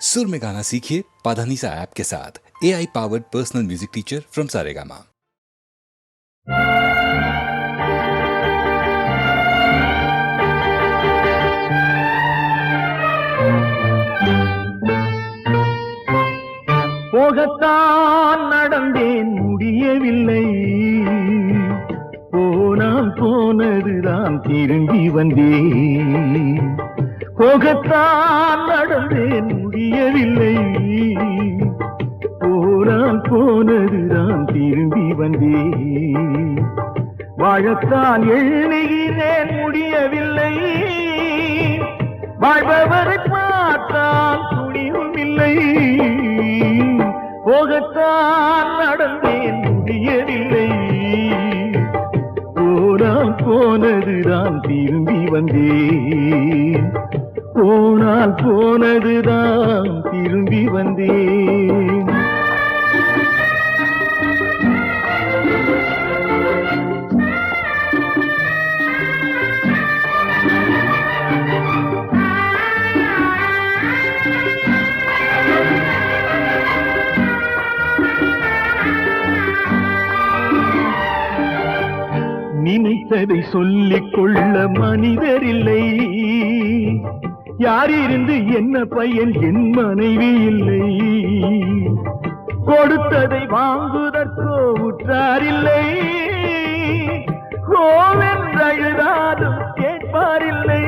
सुर में गाना सीखिए पाधानीसा ऐप के साथ A I powered personal music teacher from Saregama போகத்தான் நடந்தேன் முடியவில்லை போனால் போனதுதான் திரும்பி வந்தேன் போகத்தான் நடந்தேன் முடியவில்லை. போனால் போனதுதான் திரும்பி வந்தேன். வாழத்தான் எண்ணுகிறேன் முடியவில்லை. வாழ்பவரை பார்த்தால் என்ன பையன் என் மனைவி இல்லை. கொடுத்ததை வாங்குவதற்கோ உற்றாரில்லை கோவென்றழுதாலும் கேட்பாரில்லை.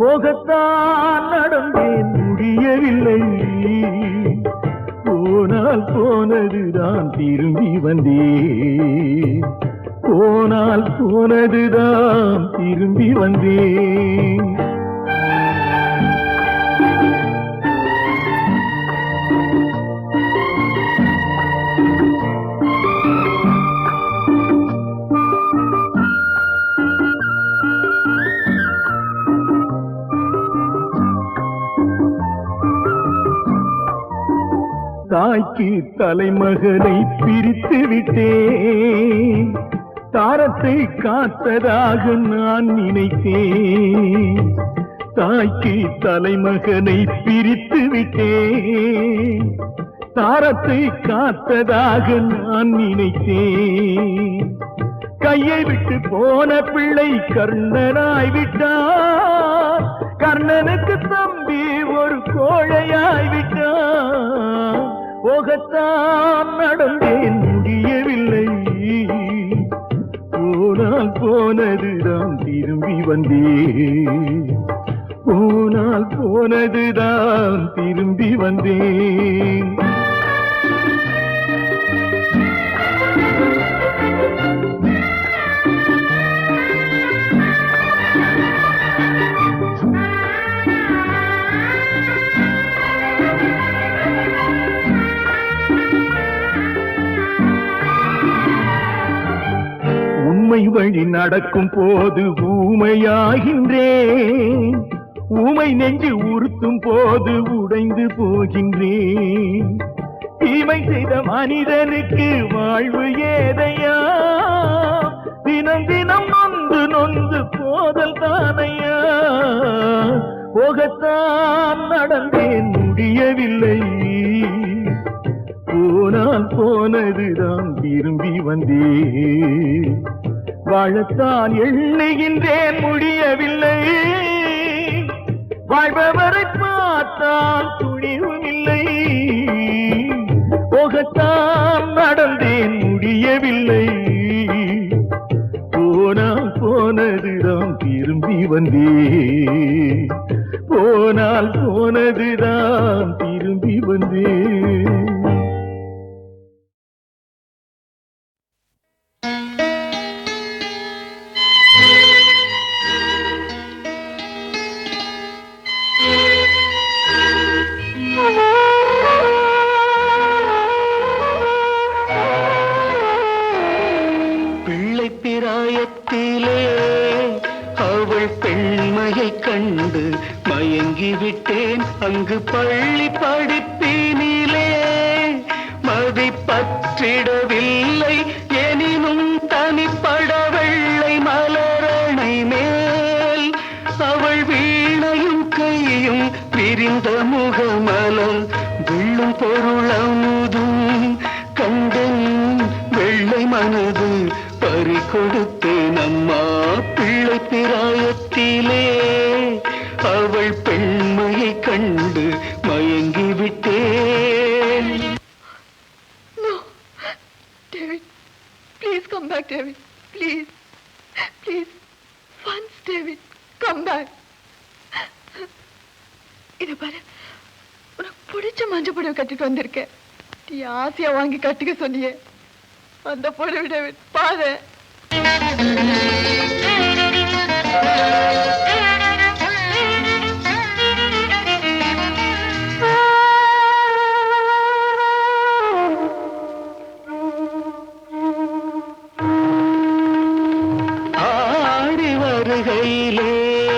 போகத்தான் நடந்தேன் முடியவில்லை. போனால் போனதுதான் திரும்பி வந்தேன். போனால் போனதுதான் திரும்பி வந்தேன். தாய்க்கு தலைமகனை பிரித்து விட்டேன் தாரத்தை காத்ததாக நான் நினைத்தேன். தாய்க்கு தலைமகனை பிரித்து விட்டேன் தாரத்தை காத்ததாக நான் நினைத்தேன். கையை விட்டு போன பிள்ளை கர்ணனாய் விட்டார் கர்ணனுக்கு தம்பி ஒரு கோழையாய் விட்டார் போகத்தான் நடந்தேன் முடியவில்லை. போனால் போனதுதான் திரும்பி வந்தேன். போனால் போனதுதான் திரும்பி வந்தேன். ஊமை வழி நடக்கும் போது ஊமையாகின்றேன். ஊமை நெஞ்சு உறுத்தும் போது உடைந்து போகின்றேன். தீமை செய்த மனிதனுக்கு வாழ்வு ஏதையா? தினம் தினம் நொந்து நொந்து போதல் தானையா? போகத்தான் நடந்தேன் முடியவில்லை. போனால் போனதுதான் திரும்பி வந்தேன். வாழத்தான் எண்ணுகின்றேன் முடியவில்லை. வாழ்பவரை பார்த்தால் துணிவும் இல்லை. போகத்தான் நடந்தேன் முடியவில்லை. போனால் போனதுதான் திரும்பி வந்தேன். போனால் போனதுதான் திரும்பி வந்தேன். பிராயத்திலே அவள் பெண்மையை கண்டு மயங்கி விட்டேன் No. David, please come back, David. Please. Please. Once, David, come back. இது பாரு உனக்கு பிடிச்ச மஞ்சள் புடவை கட்டிட்டு வந்திருக்கேன் நீ ஆசையா வாங்கி கட்டிக்க சொன்னியே அந்த புடவை டேவிட் பாரு ஆடி வருகையிலே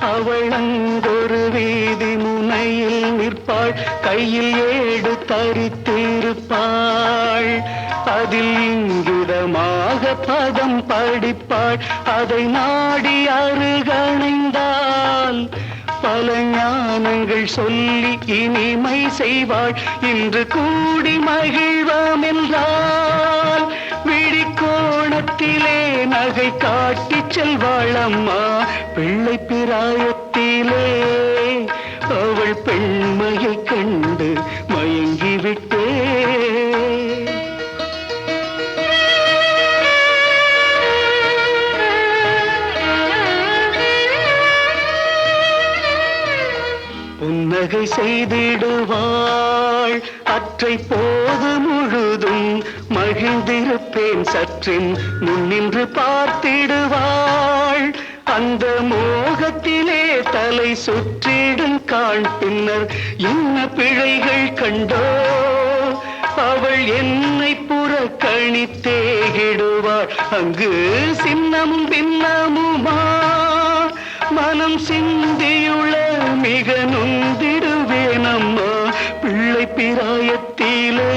அவள் அங்கொரு வீதி முனையில் நிற்பாள். கையில் ஏடு தரித்திருப்பாள். அதில் இங்கிதமாக பதம் படிப்பாள். அதை நாடி அருகணைந்தால் பல ஞானங்கள் சொல்லி இனிமை செய்வாள். இன்று கூடி மகிழ்வோம் என்றால் விழிக்கோணத்திலே நகை காட்டி செல்வாள் அம்மா. பிள்ளை பிராயத்திலே அவள் பெண்மையை புன்னகை செய்திடுவாள். அற்றை போது முழுதும் மகிழ்ந்திருப்பேன். சற்றின் முன்னின்று பார்த்திடுவாள். அந்த மோகத்திலே தலை சுற்றிடும் காண். பின்னர் என்ன பிழைகள் கண்டோ. அவள் என்னை புறக்கணித்தேகிடுவாள் அங்கு சின்னமும் பின்னமுமா மனம் சிந்தியுள்ள மிக நொந்திடுவேன் அம்மா. பிள்ளை பிராயத்திலே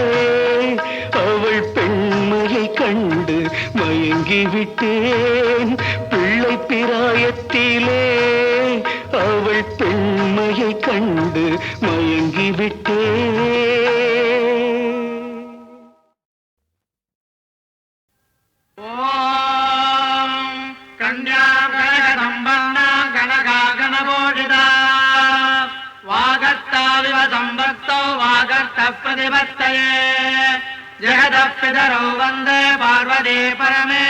அவள் பெண்மையை கண்டு மயங்கி விட்டேன் பிள்ளை பிராயத்திலே அவள் பெண்மையை கண்டு மயங்கி ஜெகத வந்த பார்வதே பரமே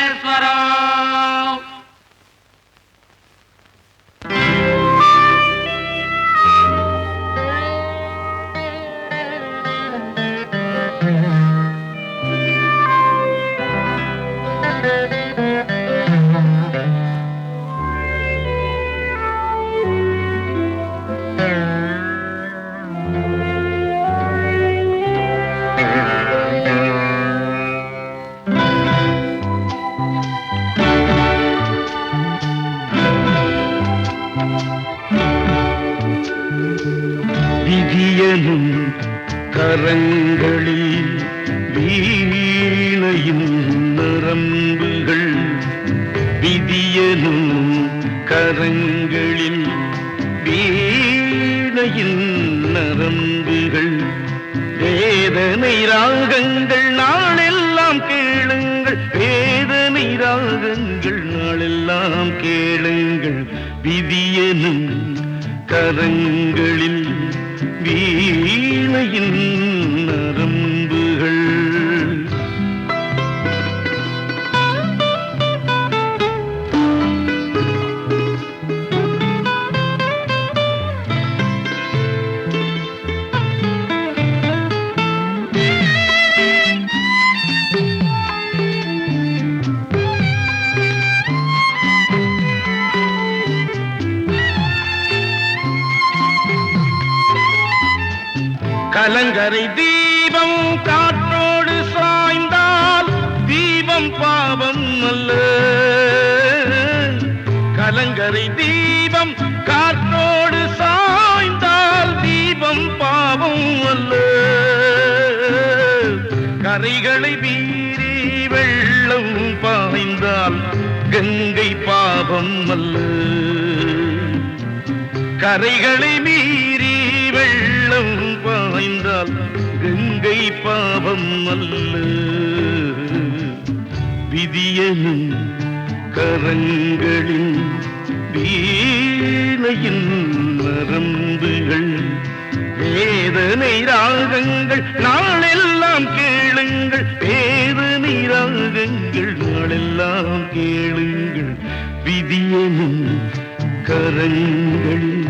வேதனை நாளெல்லாம் கேளுங்கள். விதியனும் கரங்களில் வீணையின் பாவம் அல்ல கலங்கரை தீபம் காற்றோடு சாய்ந்தால் தீபம் பாவம் அல்ல. கரைகளை மீறி வெள்ளம் பாய்ந்தால் கங்கை பாவம் அல்ல. கரைகளை மீறி வெள்ளம் பாய்ந்தால் கங்கை பாவம் அல்ல. விதியனும் கரங்களின் வீணையின் நரம்புகள் வேதனை ராகங்கள் நாளெல்லாம் கேளுங்கள். வேதனை ராகங்கள் நாளெல்லாம் கேளுங்கள். விதியனும் கரங்களின்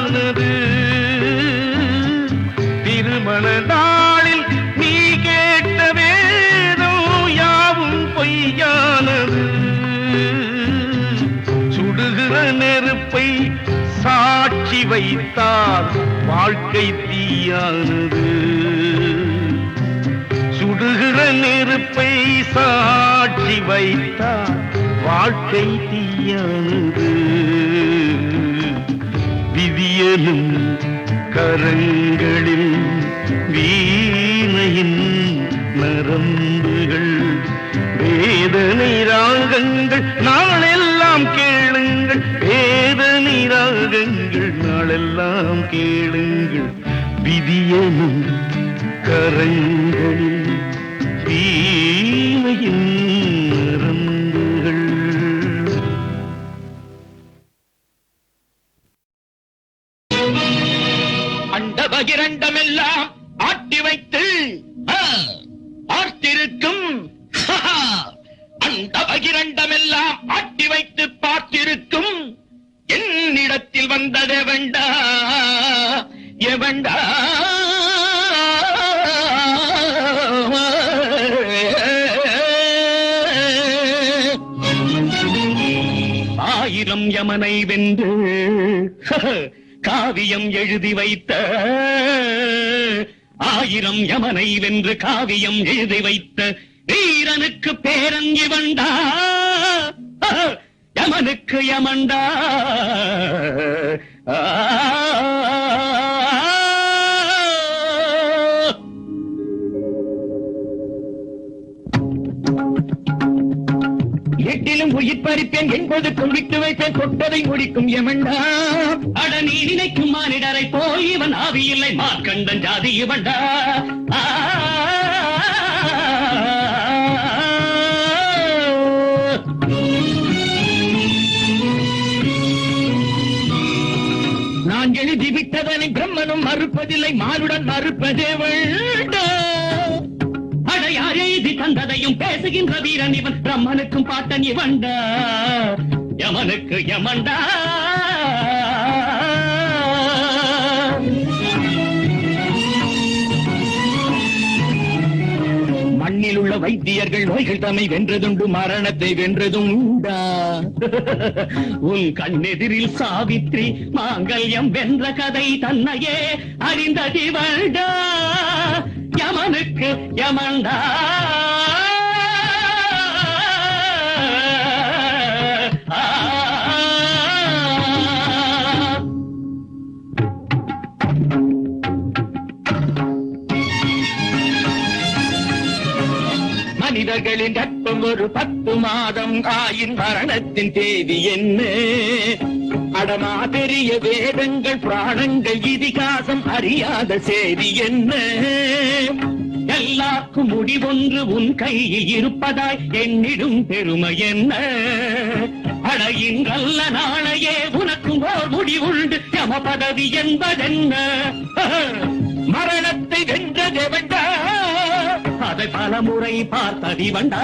பொய்யானது திருமண நாளில் நீ கேட்ட வேதம் யாவும் பொய்யானது. சுடுகிற நெருப்பை சாட்சி வைத்தால் வாழ்க்கை தீயானது. சுடுகிற நெருப்பை சாட்சி வைத்தால் வாழ்க்கை தீயானது. மேலும் கரங்களில் வீணையின் நரம்புகள் வேதனை ராகங்கள் நாளெல்லாம் கேளுங்கள். வேதனை ராகங்கள் நாளெல்லாம் கேளுங்கள். விதியனும் கரங்களில் வீணையின் யமனை வென்று காவியம் எழுதி வைத்த ஆயிரம் யமனை வென்று காவியம் எழுதி வைத்த வீரனுக்கு பேரங்கி வண்டா யமனுக்கு யமண்டா. எட்டிலும் உயிர் பறிப்பேன் என்பதுக்கும் விட்டு வைப்பேன் தொட்டதை முடிக்கும் எமண்டா. அட நீ நினைக்கும் மானிடரை போய் இவன் ஆவி இல்லை மார்க்கண்டன் ஜாதி இவண்டா. ஆ. நான் எழுதி விட்டதனை பிரம்மனும் மறுப்பதில்லை மானுடன் மறுப்பதே வேண்டா. அட யார் எழுதி தந்ததையும் பேசுகின்ற வீரன் இவன். பிரம்மனுக்கும் பாட்டன் இவன்டா. யமனுக்கு யமண்டா மண்ணில் உள்ள வைத்தியர்கள் நோய்கள் தம்மை வென்றதுண்டு மரணத்தை வென்றதும் உண்டா உன் கண்ணெதிரில் சாவித்ரி மாங்கல்யம் வென்ற கதை தன்னையே அறிந்ததி வருடா யமனுக்கு யமண்டா. மனிதர்களின் கற்பம் ஒரு பத்து மாதம் ஆயின் மரணத்தின் தேதி என்ன? அடமா பெரிய வேதங்கள் பிராணங்கள் இதிகாசம் அறியாத செய்தி என்ன? எல்லாக்கும் முடிவொன்று உன் கையில் இருப்பதாய் என்னிடும் பெருமை என்ன? அடையின் நல்ல நாளையே உனக்கும் ஓர் முடிவுண்டு. யம பதவி என்பதென்ன? மரணத்தை வென்றதே வேண்டா அதை பல முறை பார்த்தடி வண்டா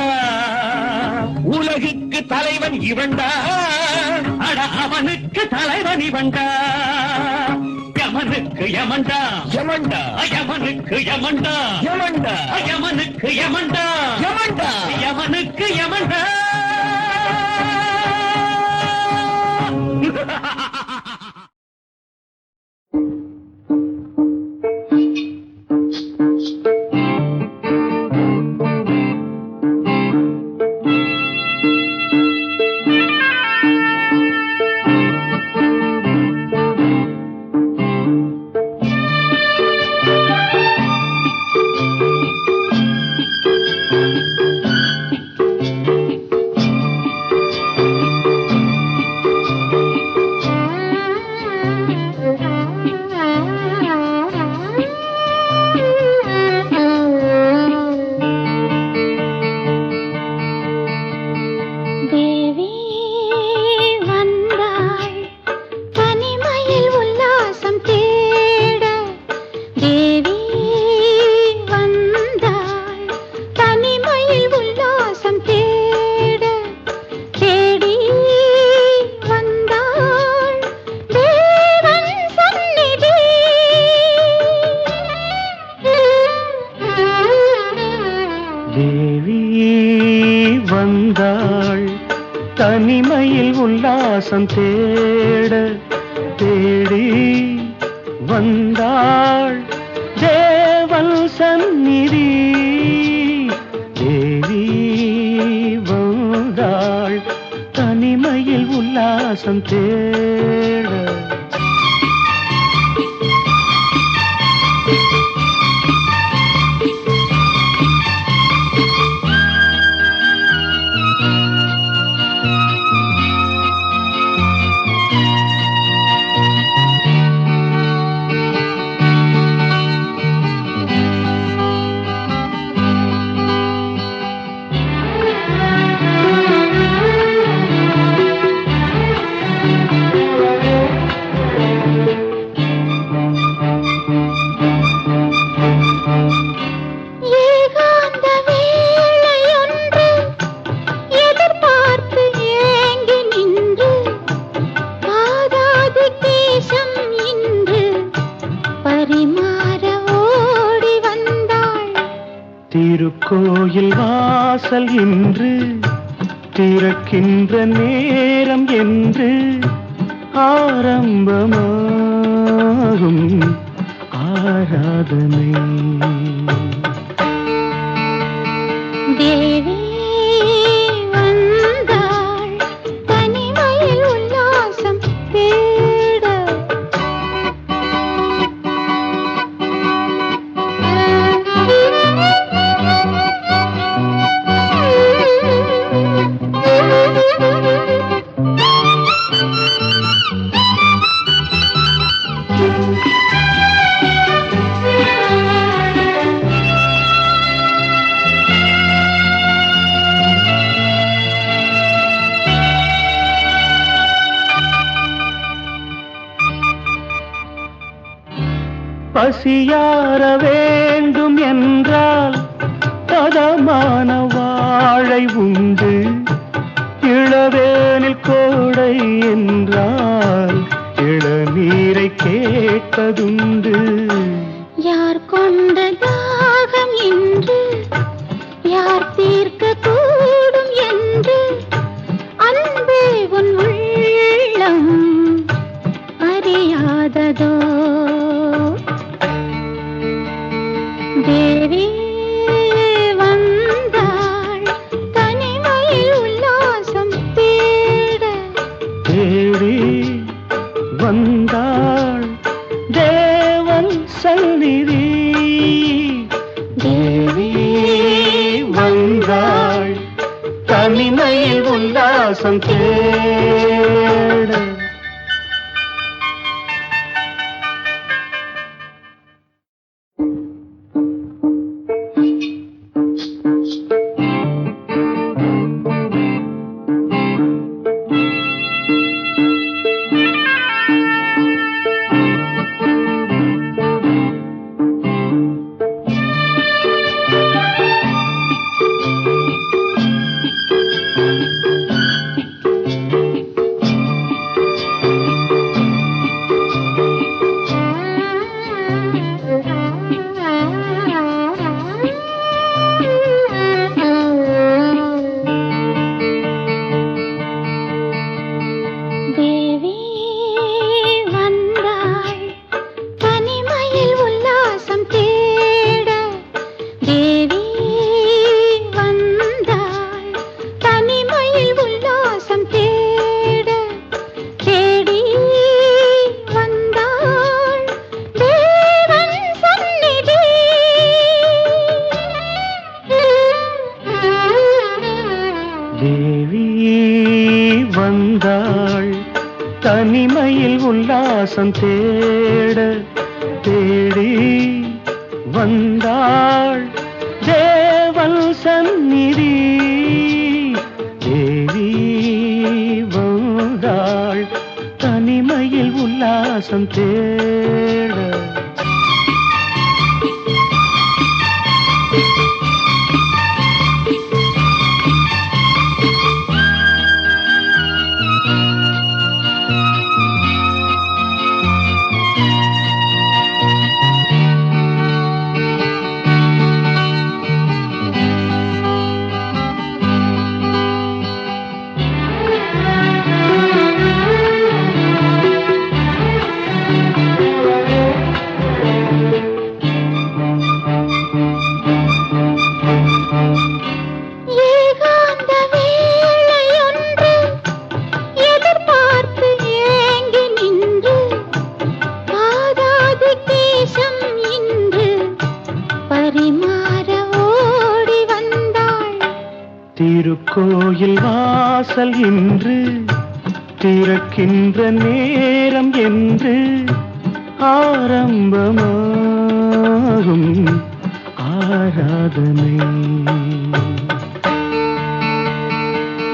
உலகுக்கு தலைவன் இவன்டா? அட யமனுக்கு தலைவனி வண்டா யமனுக்கு யமண்டா. யமண்டா. யமனுக்கு யமண்டா. யமண்டா. யமனுக்கு யமண்டா. யமண்டா. யமனுக்கு யமண்டா. உல்லாசம் தேட தேடி வந்தாள் தேவன் சந்நிதி. தேவி வந்தாள் தனிமையில் உல்லாசம் தேட இல்லை என்றால் இளநீரை கேட்டதுண்டு. யார் கொண்ட தாகம் என்று உல்லாசம் தேடு வசந்தே வாசல் இன்று திறக்கின்ற நேரம் என்று ஆரம்பமாகும் ஆராதனை.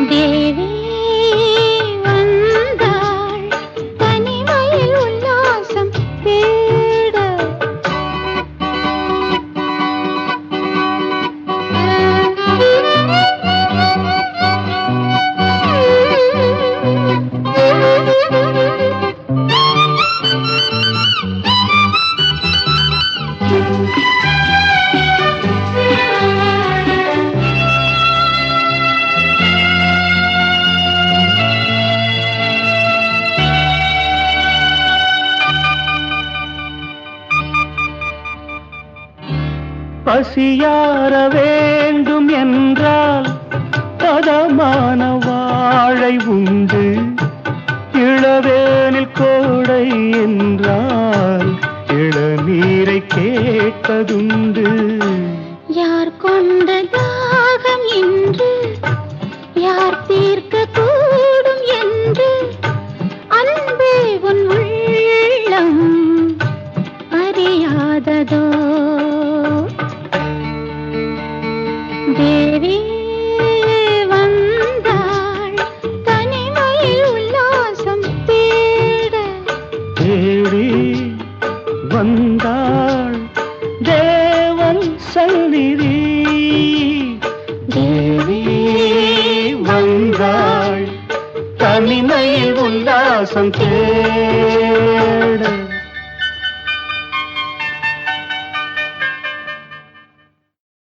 தேவி